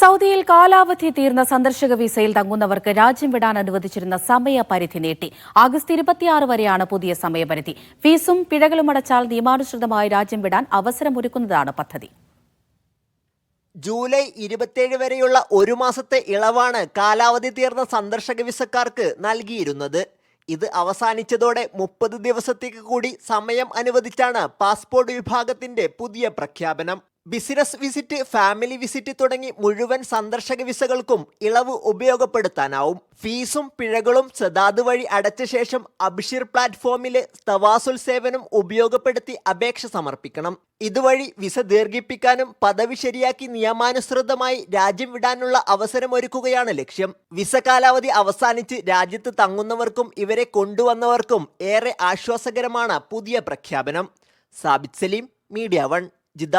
സൗദിയിൽ കാലാവധി തീർന്ന സന്ദർശക വിസയിൽ തങ്ങുന്നവർക്ക് രാജ്യം വിടാൻ അനുവദിച്ചിരുന്ന സമയപരിധി നീട്ടി. ആഗസ്റ്റ് ഇരുപത്തിയാറ് വരെയാണ് പുതിയ സമയപരിധി. ഫീസും പിഴകളും അടച്ചാൽ നിയമാനുസൃതമായി രാജ്യം വിടാൻ അവസരമൊരുക്കുന്നതാണ് പദ്ധതി. ജൂലൈ ഇരുപത്തിയേഴ് വരെയുള്ള ഒരു മാസത്തെ ഇളവാണ് കാലാവധി തീർന്ന സന്ദർശക വിസക്കാർക്ക് നൽകിയിരുന്നത്. ഇത് അവസാനിച്ചതോടെ മുപ്പത് ദിവസത്തേക്ക് കൂടി സമയം അനുവദിച്ചാണ് പാസ്പോർട്ട് വിഭാഗത്തിന്റെ പുതിയ പ്രഖ്യാപനം. ബിസിനസ് വിസിറ്റ് ഫാമിലി വിസിറ്റ് തുടങ്ങി മുഴുവൻ സന്ദർശക വിസകൾക്കും ഇളവ് ഉപയോഗപ്പെടുത്താനാവും. ഫീസും പിഴകളും സദാത് വഴി അടച്ച ശേഷം അബിഷിർ പ്ലാറ്റ്ഫോമിലെ തവാസുൽ സേവനം ഉപയോഗപ്പെടുത്തി അപേക്ഷ സമർപ്പിക്കണം. ഇതുവഴി വിസ ദീർഘിപ്പിക്കാനും പദവി ശരിയാക്കി നിയമാനുസൃതമായി രാജ്യം വിടാനുള്ള അവസരമൊരുക്കുകയാണ് ലക്ഷ്യം. വിസ കാലാവധി അവസാനിച്ച് രാജ്യത്ത് തങ്ങുന്നവർക്കും ഇവരെ കൊണ്ടുവന്നവർക്കും ഏറെ ആശ്വാസകരമാണ് പുതിയ പ്രഖ്യാപനം. Sabith Saleem Media One Jeddah